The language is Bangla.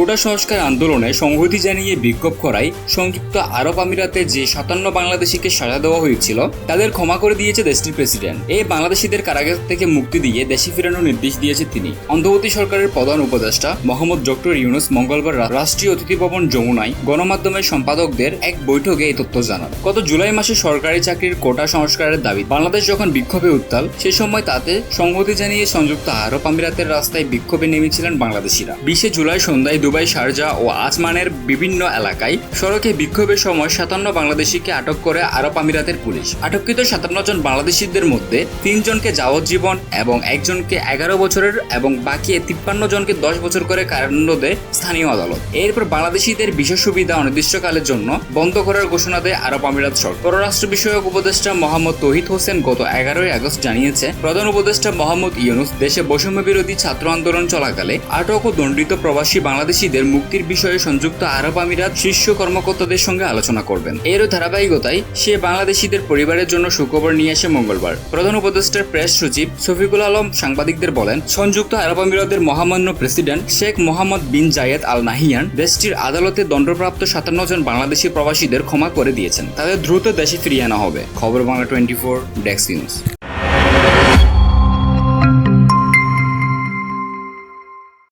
কোটা সংস্কার আন্দোলনে সংহতি জানিয়ে বিক্ষোভ করায় সংযুক্ত আরব আমিরাতে যে সাতান্ন বাংলাদেশিকে সাজা দেওয়া হয়েছিল, তাদের ক্ষমা করে দিয়েছে দেশটির প্রেসিডেন্ট। এই বাংলাদেশিদের কারাগার থেকে মুক্তি দিয়ে দেশে ফেরানোর নির্দেশ দিয়েছে তিনি। অন্তর্বর্তী সরকারের প্রধান উপদেষ্টা মোহাম্মদ ডক্টর ইউনুস মঙ্গলবার রাষ্ট্রীয় অতিথি ভবন যমুনায় গণমাধ্যমের সম্পাদকদের এক বৈঠকে এই তথ্য জানান। গত জুলাই মাসে সরকারি চাকরির কোটা সংস্কারের দাবি, বাংলাদেশ যখন বিক্ষোভে উত্তাল, সে সময় তাতে সংহতি জানিয়ে সংযুক্ত আরব আমিরাতের রাস্তায় বিক্ষোভে নেমেছিলেন বাংলাদেশিরা। বিশে জুলাই সন্ধ্যায় দুবাই, শারজা ও আজমানের বিভিন্ন এলাকায় সড়কে বিক্ষোভের সময় সাতান্ন বাংলাদেশিকে আটক করে আরব আমিরাতের পুলিশ। আটককৃত সাতান্ন জন বাংলাদেশিদের মধ্যে তিনজনকে যাবজ্জীবন এবং একজনকে এগারো বছরের এবং বাকি তিপ্পান্ন জনকে দশ বছর করে কারাদণ্ড দেয় স্থানীয় আদালত। এরপর বাংলাদেশিদের বিশেষ সুবিধা অনির্দিষ্টকালের জন্য বন্ধ করার ঘোষণা দেয় আরব আমিরাত সরকার। পররাষ্ট্র বিষয়ক উপদেষ্টা মোহাম্মদ তহিদ হোসেন গত এগারোই আগস্ট জানিয়েছে, প্রধান উপদেষ্টা মোহাম্মদ ইউনুস দেশে বৈষম্য বিরোধী ছাত্র আন্দোলন চলাকালে আটক ও দণ্ডিত প্রবাসী বাংলাদেশিদের মুক্তির বিষয়ে সংযুক্ত আরব আমিরাত শীর্ষ কর্মকর্তাদের সঙ্গে আলোচনা করবেন। এরও ধারাবাহিকতায় সে বাংলাদেশিদের পরিবারের জন্য সুখবর নিয়ে আসে মঙ্গলবার। প্রধান উপদেষ্টার প্রেস সচিব শফিকুল আলম সাংবাদিকদের বলেন, সংযুক্ত আরব আমিরাতের মহামান্য president Sheikh Mohammed bin Zayed Al Nahyan দেশটির আদালতে দণ্ডপ্রাপ্ত সাতান্ন জন বাংলাদেশি প্রবাসীদের ক্ষমা করে দিয়েছেন। তাদের দ্রুত দেশে ফিরিয়ে আনা হবে। খবর Bangla twenty four, desk news.